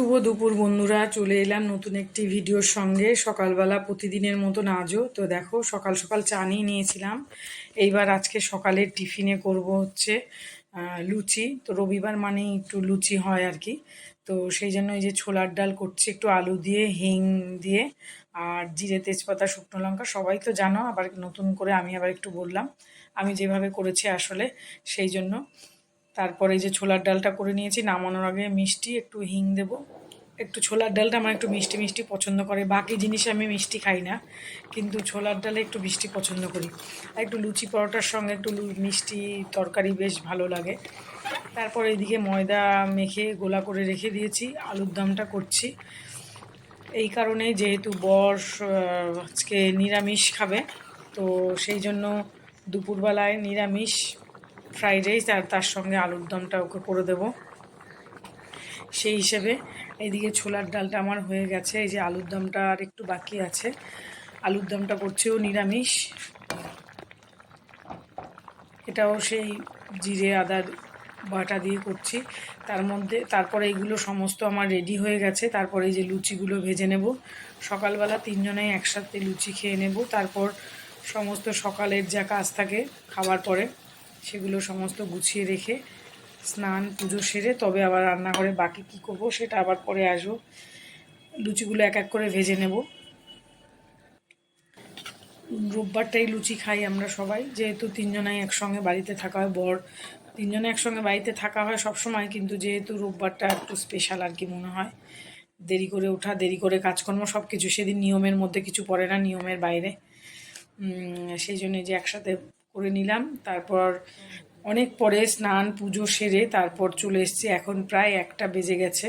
শুভ দুপুর বন্ধুরা, চলে এলাম নতুন একটি ভিডিওর সঙ্গে। সকালবেলা প্রতিদিনের মতন আজও। তো দেখো, সকাল সকাল চা নিয়ে নিয়েছিলাম। এইবার আজকে সকালের টিফিনে করব হচ্ছে লুচি। তো রবিবার মানেই একটু লুচি হয় আর কি। তো সেই জন্য এই যে ছোলার ডাল করছি, একটু আলু দিয়ে, হিং দিয়ে, আর জিরে, তেজপাতা, শুকনো লঙ্কা, সবাই তো জানো, আবার নতুন করে আমি আবার একটু বললাম। আমি যেভাবে করেছি আসলে, সেই জন্য। তারপরে এই যে ছোলার ডালটা করে নিয়েছি নামানোর আগে মিষ্টি একটু হিং দেব। একটু ছোলার ডালটা আমার একটু মিষ্টি মিষ্টি পছন্দ করে বাকি জিনিস আমি মিষ্টি খাই না কিন্তু ছোলার ডালে একটু মিষ্টি পছন্দ করি। আর একটু লুচি পরোটার সঙ্গে একটু মিষ্টি তরকারি বেশ ভালো লাগে। তারপর এদিকে ময়দা মেখে গোলা করে রেখে দিয়েছি আলুর দমটা করছি। এই কারণে যেহেতু আহ, আজকে নিরামিষ খাবে তো সেই জন্য দুপুরবেলায় নিরামিষ ফ্রাইড রাইস আর তার সঙ্গে আলুর দমটা ওকে করে দেব। সেই হিসেবে এইদিকে ছোলার ডালটা আমার হয়ে গেছে, এই যে আলুর দমটা আর একটু বাকি আছে। আলুর দমটা করছেও নিরামিষ। এটাও সেই জিরে, আদার বাটা দিয়ে করছি। তার মধ্যে তারপরে এইগুলো সমস্ত আমার রেডি হয়ে গেছে। তারপরে এই যে লুচিগুলো ভেজে নেব। সকালবেলা তিনজনেই একসাথে লুচি খেয়ে নেব। তারপর সমস্ত সকালের যা কাজ থাকে খাবার পরে। সেগুলো সমস্ত গুছিয়ে রেখে স্নান, পুজো সেরে তবে আবার রান্নাঘরে বাকি কী করব সেটা আবার পরে আসব। লুচিগুলো এক এক করে ভেজে নেব। রোববারটাই লুচি খাই আমরা সবাই, যেহেতু তিনজনাই একসঙ্গে বাড়িতে থাকা হয়, বর তিনজনে একসঙ্গে বাড়িতে থাকা হয় সব সময় কিন্তু যেহেতু রোববারটা একটু স্পেশাল আর কি মনে হয়। দেরি করে ওঠা, দেরি করে কাজকর্ম সব কিছু সেদিন নিয়মের মধ্যে কিছু পড়ে না, নিয়মের বাইরে। সেই জন্য যে একসাথে করে নিলাম। তারপর অনেক পরে স্নান, পুজো সেরে তারপর চলে এসেছি। এখন প্রায় একটা বেজে গেছে।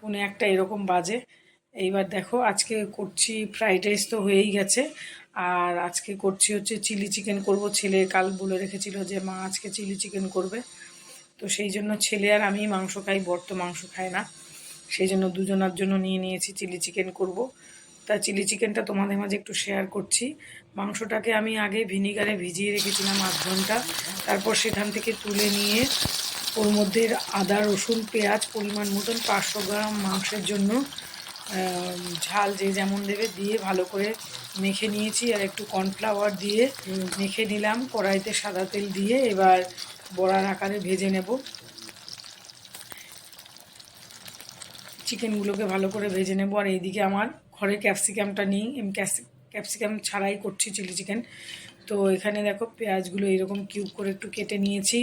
পৌনে একটা এরকম বাজে। এইবার দেখো, আজকে করছি ফ্রাইড রাইস তো হয়েই গেছে। আর আজকে করছি হচ্ছে চিলি চিকেন করব। ছেলে কাল বলে রেখেছিল যে, মা, আজকে চিলি চিকেন করবে। তো সেই জন্য ছেলে আর আমি মাংস খাই, বর তো মাংস খায় না। সেই জন্য দুজনার জন্য নিয়ে নিয়েছি, চিলি চিকেন করব। তা চিলি চিকেনটা তোমাদের মাঝে একটু শেয়ার করছি। মাংসটাকে আমি আগে ভিনিগারে ভিজিয়ে রেখেছিলাম আধ ঘণ্টা। তারপর সেখান থেকে তুলে নিয়ে ওর মধ্যে আদা রসুন পেঁয়াজ পরিমাণ মতন পাঁচশো গ্রাম মাংসের জন্য ঝাল যে যেমন দেবে দিয়ে ভালো করে মেখে নিয়েছি আর একটু কর্নফ্লাওয়ার দিয়ে মেখে নিলাম। কড়াইতে সাদা তেল দিয়ে এবার বড়ার আকারে ভেজে নেব। চিকেনগুলোকে ভালো করে ভেজে নেব। আর এইদিকে আমার ঘরে ক্যাপসিকামটা নেই। আমি ক্যাপসিকাম ছাড়াই করছি চিলি চিকেন তো এখানে দেখো পেঁয়াজগুলো এরকম কিউব করে একটু কেটে নিয়েছি।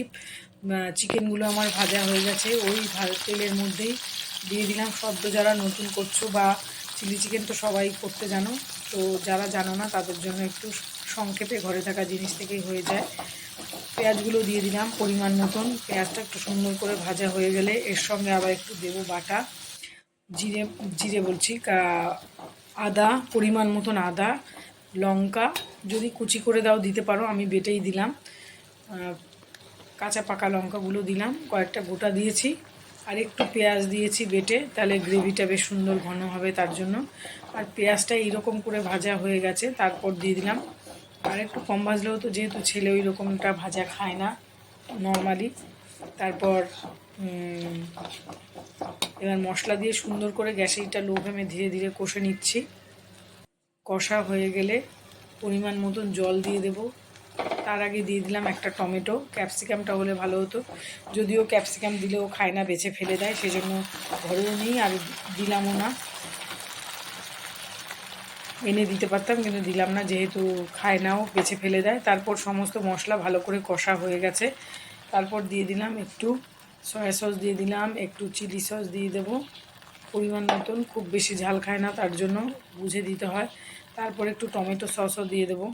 চিকেনগুলো আমার ভাজা হয়ে গেছে। ওই তেলের মধ্যেই দিয়ে দিলাম। সদ্য যারা নতুন করছ বা চিলি চিকেন তো সবাই করতে জানো, তো যারা জানো না, তাদের জন্য একটু সংক্ষেপে ঘরে থাকা জিনিস থেকেই হয়ে যায়। পেঁয়াজগুলো দিয়ে দিলাম পরিমাণ মতন। পেঁয়াজটা একটু সুন্দর করে ভাজা হয়ে গেলে এর সঙ্গে আবার একটু দেবো বাটা। জিরে জিরে বলছি আদা, পরিমাণ মতন আদা, লঙ্কা, যদি কুচি করে দাও, দিতে পারো, আমি বেটেই দিলাম। কাঁচা পাকা লঙ্কাগুলো দিলাম, কয়েকটা গোটা দিয়েছি, আর একটু পেঁয়াজ দিয়েছি বেটে, তাহলে গ্রেভিটা বেশ সুন্দর ঘন হবে তার জন্য। আর পেঁয়াজটা এইরকম করে ভাজা হয়ে গেছে, তারপর দিয়ে দিলাম। আর একটু কম ভাজলেও তো যেহেতু ছেলে ওই রকমটা ভাজা খায় না, নর্মালি। তারপর এবার মশলা দিয়ে সুন্দর করে গ্যাসেরটা লো ফ্লেমে ধীরে ধীরে কষে নিচ্ছি। কষা হয়ে গেলে পরিমাণ মতন জল দিয়ে দেব। তার আগে দিয়ে দিলাম একটা টমেটো। ক্যাপসিকামটা হলে ভালো হতো। যদিও ক্যাপসিকাম দিলেও খায় না বেছে ফেলে দেয়, সেজন্য ঘরেও নেই, আর দিলামও না। এনে দিতে পারতাম, কিন্তু দিলাম না, যেহেতু খায় নাও বেছে ফেলে দেয়। তারপর সমস্ত মশলা ভালো করে কষা হয়ে গেছে। তারপর দিয়ে দিলাম একটু সয়া সস দিয়ে দিলাম, একটু চিলি সস দিয়ে দেবো। পরিমাণ মতন, খুব বেশি ঝাল খায় না, তার জন্য বুঝে দিতে হয়। তারপর একটু টমেটো সসও দিয়ে দেবো।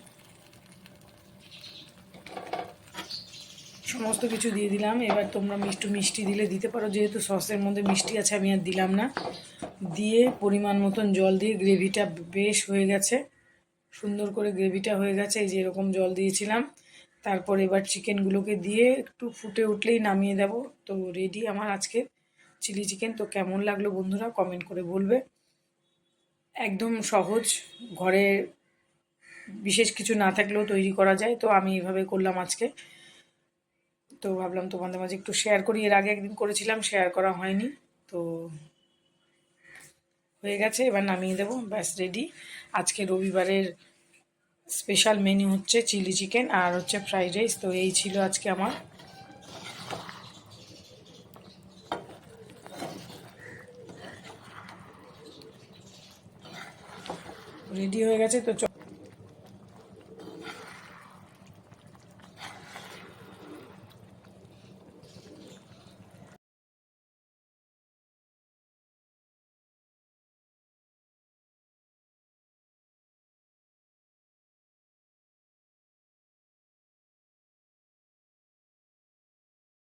সমস্ত কিছু দিয়ে দিলাম। এবার তোমরা মিষ্টি মিষ্টি দিলে দিতে পারো, যেহেতু সসের মধ্যে মিষ্টি আছে, আমি আর দিলাম না। দিয়ে পরিমাণ মতন জল দিয়ে গ্রেভিটা বেশ হয়ে গেছে। সুন্দর করে গ্রেভিটা হয়ে গেছে, এই যে এরকম জল দিয়েছিলাম। তারপর এবার চিকেনগুলোকে দিয়ে একটু ফুটে উঠলেই নামিয়ে দেব। তো রেডি আমার আজকে চিলি চিকেন তো কেমন লাগল বন্ধুরা কমেন্ট করে বলবে। একদম সহজ, ঘরে বিশেষ কিছু না থাকলেও তৈরি করা যায়। তো আমি এইভাবে করলাম আজকে। তো ভাবলাম তোমাদের মাঝে একটু শেয়ার করি। এর আগে একদিন করেছিলাম শেয়ার করা হয়নি। তো হয়ে গেছে, এবার নামিয়ে দেবো। ব্যাস রেডি আজকে রবিবারের স্পেশাল মেনু হচ্ছে চিলি চিকেন আর হচ্ছে ফ্রাইড রাইস। তো এই ছিল আজকে আমার। রেডি হয়ে গেছে, তো